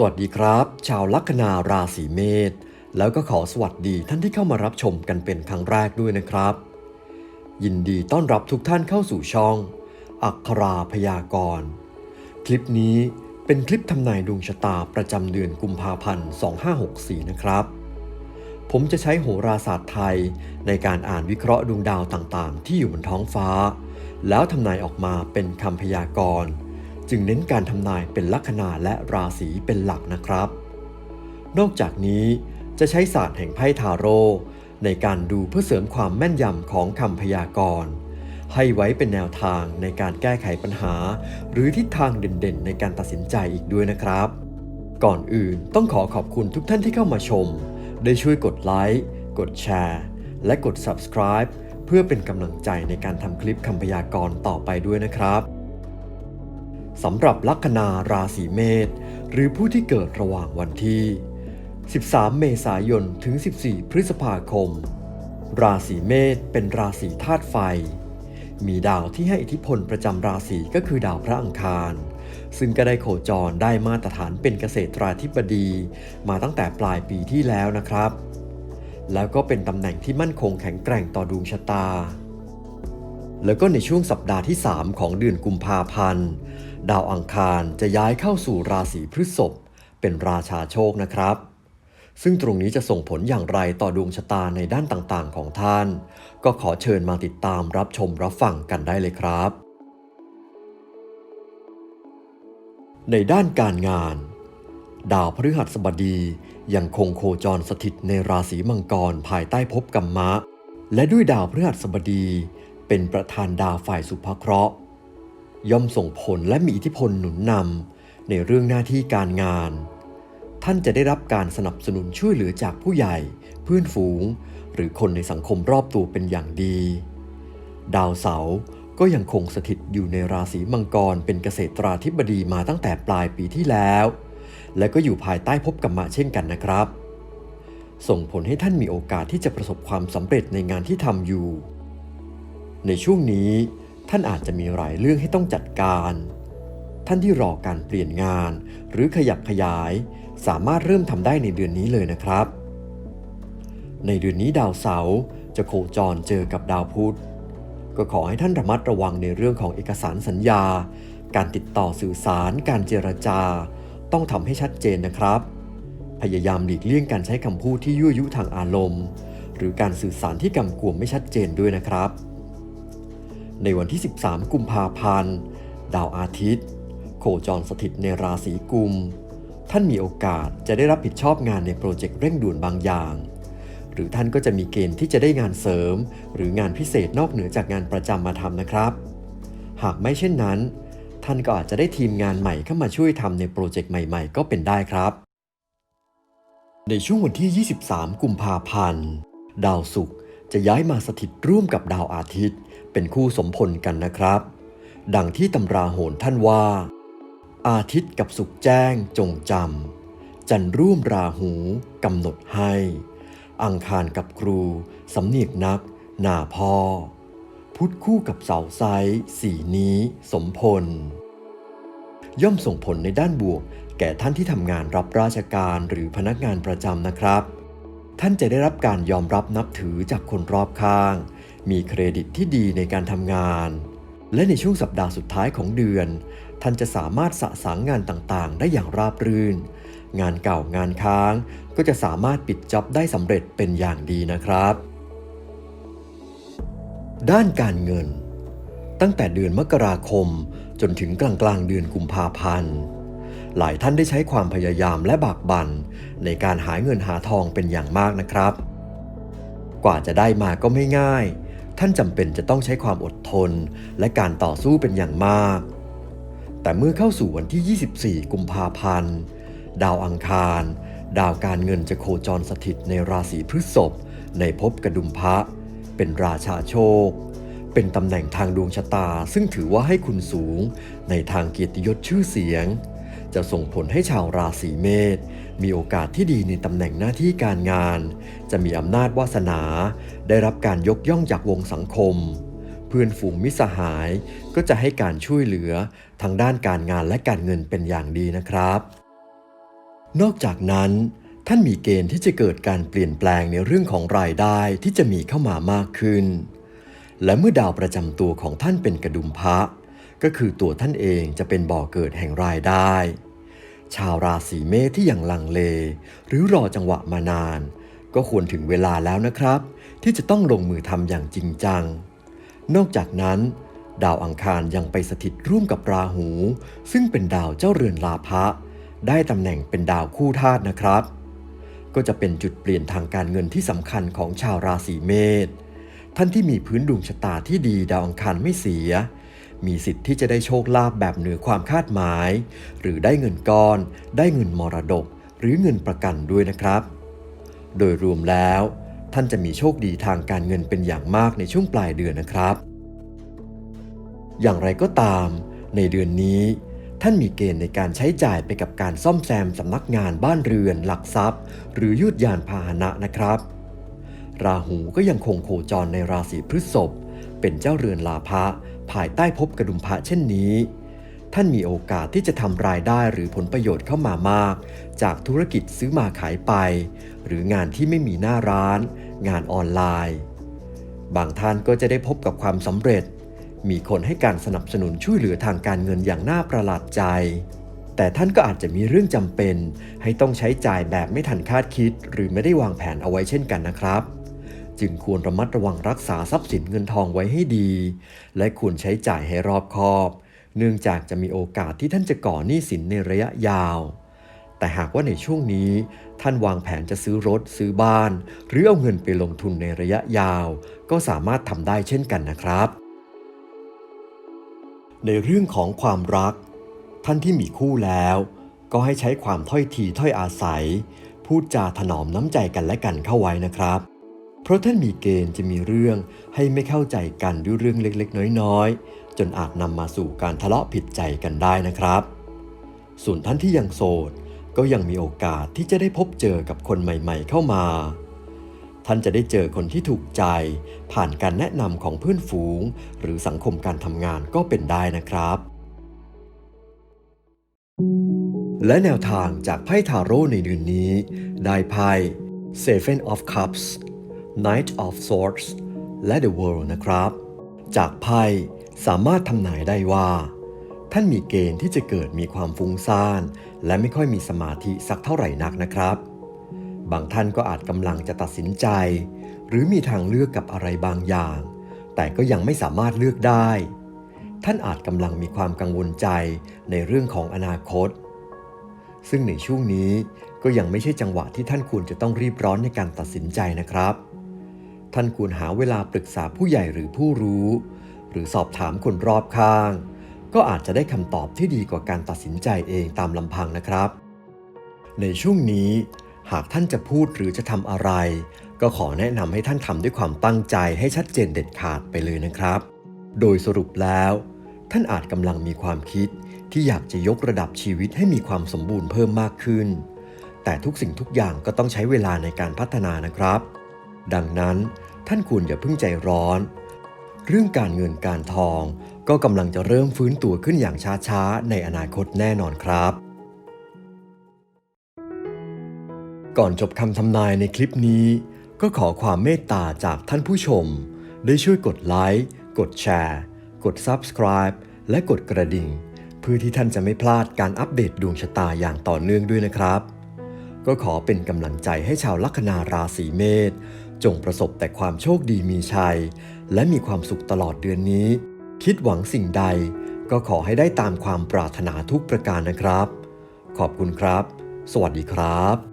สวัสดีครับ ชาวลัคนาราศีเมษแล้วก็ขอสวัสดีท่านที่เข้ามารับชมกันเป็นครั้งแรกด้วยนะครับ ยินดีต้อนรับทุกท่านเข้าสู่ช่อง อัคราพยากรณ์คลิปนี้เป็นคลิปทำนายดวงชะตาประจำเดือนกุมภาพันธ์2564 นะครับ ผมจะใช้โหราศาสตร์ไทยในการอ่านวิเคราะห์ดวงดาวต่างๆ ที่อยู่บนท้องฟ้า แล้วทำนายออกมาเป็นคำพยากรณ์ จึงเน้นการทำนายเป็นลัคนาและราศีเป็นหลักนะครับ นอกจากนี้จะใช้ศาสตร์แห่งไพ่ทาโร่ในการดูเพื่อเสริมความแม่นยำของคำพยากรณ์ ให้ไว้เป็นแนวทางในการแก้ไขปัญหา หรือทิศทางเด่นๆ ในการตัดสินใจอีกด้วยนะครับ ก่อนอื่นต้องขอขอบคุณทุกท่านที่เข้ามาชม ได้ช่วยกดไลค์กดแชร์และกด subscribe เพื่อเป็นกำลังใจในการทำคลิปคำพยากรณ์ต่อไปด้วยนะครับ สำหรับลัคนาราศีเมษหรือผู้ที่เกิดระหว่างวันที่ 13 เมษายน ถึง 14 พฤษภาคม ราศีเมษเป็นราศีธาตุไฟ มีดาวที่ให้อิทธิพลประจำราศีก็คือดาวพระอังคาร ซึ่งก็ได้โคจรได้มาตรฐานเป็นเกษตราธิบดี มาตั้งแต่ปลายปีที่แล้วนะครับ แล้วก็เป็นตำแหน่งที่มั่นคงแข็งแกร่งต่อดวงชะตา แล้วก็ในช่วงสัปดาห์ที่ 3 ของเดือนกุมภาพันธ์ ดาวอังคารจะย้ายเข้าสู่ราศีพฤษภเป็นราชาโชคนะครับ ซึ่งตรงนี้จะส่งผลอย่างไรต่อดวงชะตาในด้านต่างๆ ของท่าน ก็ขอเชิญมาติดตามรับชมรับฟังกันได้เลยครับ ในด้านการงาน ดาวพฤหัสบดียังคงโคจรสถิตในราศีมังกรภายใต้ภพกรรมะ และด้วยดาวพฤหัสบดี เป็นประธานดาวฝ่ายสุภเคราะห์ ย่อมส่งผลและมีอิทธิพลหนุนนำในเรื่องหน้าที่การงาน ท่านจะได้รับการสนับสนุนช่วยเหลือจากผู้ใหญ่ เพื่อนฝูง หรือคนในสังคมรอบตัวเป็นอย่างดี ดาวเสาร์ก็ยังคงสถิตอยู่ในราศีมังกรเป็นเกษตราธิบดีมาตั้งแต่ปลายปีที่แล้ว และก็อยู่ภายใต้ภพกรรมะเช่นกันนะครับ ส่งผลให้ท่านมีโอกาสที่จะประสบความสำเร็จในงานที่ทำอยู่ ในช่วงนี้ท่านอาจจะมีหลายเรื่องให้ต้องจัดการ ท่านที่รอการเปลี่ยนงาน หรือขยับขยาย สามารถเริ่มทำได้ในเดือนนี้เลยนะครับ ในเดือนนี้ดาวเสาร์จะโคจรเจอกับดาวพุธก็ขอให้ท่านระมัดระวังในเรื่องของเอกสารสัญญา การติดต่อสื่อสาร การเจรจา ต้องทำให้ชัดเจนนะครับ พยายามหลีกเลี่ยงการใช้คำพูดที่ยั่วยุทางอารมณ์ หรือการสื่อสารที่กำกวมไม่ชัดเจนด้วยนะครับ ในวันที่ 13 กุมภาพันธ์ ดาวอาทิตย์ โคจรสถิตในราศีกุม ท่านมีโอกาสจะได้รับผิดชอบงานในโปรเจกต์เร่งด่วนบางอย่าง หรือท่านก็จะมีเกณฑ์ที่จะได้งานเสริม หรืองานพิเศษนอกเหนือจากงานประจำมาทำนะครับ หากไม่เช่นนั้น ท่านก็อาจจะได้ทีมงานใหม่เข้ามาช่วยทำในโปรเจกต์ใหม่ๆ ก็เป็นได้ครับ ในช่วงวันที่ 23 กุมภาพันธ์ ดาวศุกร์จะย้ายมาสถิตร่วมกับดาวอาทิตย์ เป็นคู่สมพลกันนะครับ ดังที่ตำราโหรท่านว่า อาทิตย์กับสุขแจ้งจงจำจันร่วมราหูกำหนดให้ อังคารกับครูสำเนียกนัก หนาพ่อ พุทธคู่กับเสาไซสีนี้ สมพล ย่อมส่งผลในด้านบวก แก่ท่านที่ทำงานรับราชการหรือพนักงานประจำนะครับท่านจะได้รับการยอมรับนับถือจากคนรอบข้าง มีเครดิตที่ดีในการทำงาน และในช่วงสัปดาห์สุดท้ายของเดือน ท่านจะสามารถสะสางงานต่างๆ ได้อย่างราบรื่น งานเก่างานค้างก็จะสามารถปิดจ็อบได้สำเร็จเป็นอย่างดีนะครับ ด้านการเงิน ตั้งแต่เดือนมกราคมจนถึงกลางกลางๆเดือนกุมภาพันธ์หลายท่านได้ใช้ความพยายามและบากบั่นในการหาเงินหาทองเป็นอย่างมากนะครับ กว่าจะได้มาก็ไม่ง่าย ท่านจำเป็นจะต้องใช้ความอดทน และการต่อสู้เป็นอย่างมาก แต่เมื่อเข้าสู่วันที่ 24 กุมภาพันธ์ ดาวอังคาร ดาวการเงินจะโคจรสถิตในราศีพฤษภในภพกระดุมพระ เป็นราชาโชค เป็นตำแหน่งทางดวงชะตาซึ่งถือว่าให้คุณสูงในทางเกียรติยศชื่อเสียง จะส่งผลให้ชาวราศีเมษมีโอกาสที่ดีในตำแหน่งหน้าที่การงาน จะมีอำนาจวาสนา ได้รับการยกย่องจากวงสังคม เพื่อนฝูงมิสหายก็จะให้การช่วยเหลือทางด้านการงานและการเงินเป็นอย่างดีนะครับ นอกจากนั้น ท่านมีเกณฑ์ที่จะเกิดการเปลี่ยนแปลงในเรื่องของรายได้ที่จะมีเข้ามามากขึ้น และเมื่อดาวประจำตัวของท่านเป็นกระดุมพระ ก็คือตัวท่านเองจะเป็นบ่อเกิดแห่งรายได้ ชาวราศีเมษที่ยังลังเล หรือรอจังหวะมานาน ก็ควรถึงเวลาแล้วนะครับ ที่จะต้องลงมือทำอย่างจริงจัง นอกจากนั้น ดาวอังคารยังไปสถิตร่วมกับราหู ซึ่งเป็นดาวเจ้าเรือนลาภะได้ตำแหน่งเป็นดาวคู่ธาตุนะครับ ก็จะเป็นจุดเปลี่ยนทางการเงินที่สำคัญของชาวราศีเมษท่านที่มีพื้นดวงชะตาที่ดีดาวอังคารไม่เสีย มีสิทธิ์ที่จะได้โชคลาภแบบเหนือความคาดหมาย หรือได้เงินก้อน ได้เงินมรดก หรือเงินประกันด้วยนะครับ โดยรวมแล้ว ท่านจะมีโชคดีทางการเงินเป็นอย่างมากในช่วงปลายเดือนนะครับ อย่างไรก็ตาม ในเดือนนี้ ท่านมีเกณฑ์ในการใช้จ่ายไปกับการซ่อมแซมสำนักงานบ้านเรือน หลักทรัพย์ หรือยุดยานพาหนะนะครับราหูก็ยังคงโคจรในราศีพฤษภเป็นเจ้าเรือนลาภะ ภายใต้ภพกระดุมพระเช่นนี้ ท่านมีโอกาสที่จะทำรายได้หรือผลประโยชน์เข้ามามาก จากธุรกิจซื้อมาขายไป หรืองานที่ไม่มีหน้าร้าน งานออนไลน์ บางท่านก็จะได้พบกับความสำเร็จ มีคนให้การสนับสนุนช่วยเหลือทางการเงินอย่างน่าประหลาดใจแต่ท่านก็อาจจะมีเรื่องจำเป็น ให้ต้องใช้จ่ายแบบไม่ทันคาดคิด หรือไม่ได้วางแผนเอาไว้เช่นกันนะครับ จึงควรระมัดระวังรักษาทรัพย์สินเงินทองไว้ให้ดี และควรใช้จ่ายให้รอบคอบ เนื่องจากจะมีโอกาสที่ท่านจะก่อหนี้สินในระยะยาว แต่หากว่าในช่วงนี้ ท่านวางแผนจะซื้อรถซื้อบ้าน หรือเอาเงินไปลงทุนในระยะยาว ก็สามารถทำได้เช่นกันนะครับ ในเรื่องของความรัก ท่านที่มีคู่แล้ว ก็ให้ใช้ความถ้อยทีถ้อยอาศัย พูดจาถนอมน้ำใจกันและกันเข้าไว้นะครับ เพราะท่านมีเกณฑ์จะมีเรื่องให้ไม่เข้าใจกันด้วยเรื่องเล็กๆ น้อยๆ จนอาจนำมาสู่การทะเลาะผิดใจกันได้นะครับ ส่วนท่านที่ยังโสดก็ยังมีโอกาสที่จะได้พบเจอกับคนใหม่ๆ เข้ามา ท่านจะได้เจอคนที่ถูกใจ ผ่านการแนะนำของเพื่อนฝูง หรือสังคมการทำงานก็เป็นได้นะครับ และแนวทางจากไพ่ทาโร่ในเดือนนี้ ได้ไพ่ Seven of Cups Knight of Swords และ The World นะครับ จากไพ่สามารถทำนายได้ว่า ท่านมีเกณฑ์ที่จะเกิดมีความฟุ้งซ่าน และไม่ค่อยมีสมาธิสักเท่าไหร่นักนะครับ บางท่านก็อาจกำลังจะตัดสินใจ หรือมีทางเลือกกับอะไรบางอย่าง แต่ก็ยังไม่สามารถเลือกได้ ท่านอาจกำลังมีความกังวลใจในเรื่องของอนาคต ซึ่งในช่วงนี้ก็ยังไม่ใช่จังหวะที่ท่านควรจะต้องรีบร้อนในการตัดสินใจนะครับ ท่านควรหาเวลาปรึกษาผู้ใหญ่หรือผู้รู้ หรือสอบถามคนรอบข้าง ก็อาจจะได้คำตอบที่ดีกว่าการตัดสินใจเองตามลำพังนะครับ ในช่วงนี้ หากท่านจะพูดหรือจะทำอะไร ก็ขอแนะนำให้ท่านทำด้วยความตั้งใจให้ชัดเจนเด็ดขาดไปเลยนะครับ โดยสรุปแล้ว ท่านอาจกำลังมีความคิดที่อยากจะยกระดับชีวิตให้มีความสมบูรณ์เพิ่มมากขึ้น แต่ทุกสิ่งทุกอย่างก็ต้องใช้เวลาในการพัฒนานะครับ ดังนั้นท่านควรอย่าเพิ่งใจร้อน เรื่องการเงินการทองก็กำลังจะเริ่มฟื้นตัวขึ้นอย่างช้าๆ ในอนาคตแน่นอนครับ ก่อนจบคำทำนายในคลิปนี้ ก็ขอความเมตตาจากท่านผู้ชม ได้ช่วยกดไลค์กดแชร์ กด Subscribe และกดกระดิ่ง เพื่อที่ท่านจะไม่พลาดการอัปเดตดวงชะตาอย่างต่อเนื่องด้วยนะครับ ก็ขอเป็นกำลังใจให้ชาวลัคนาราศีเมษ จงประสบแต่ความโชคดีมีชัย และมีความสุขตลอดเดือนนี้ คิดหวังสิ่งใด ก็ขอให้ได้ตามความปรารถนาทุกประการนะครับ ขอบคุณครับ สวัสดีครับ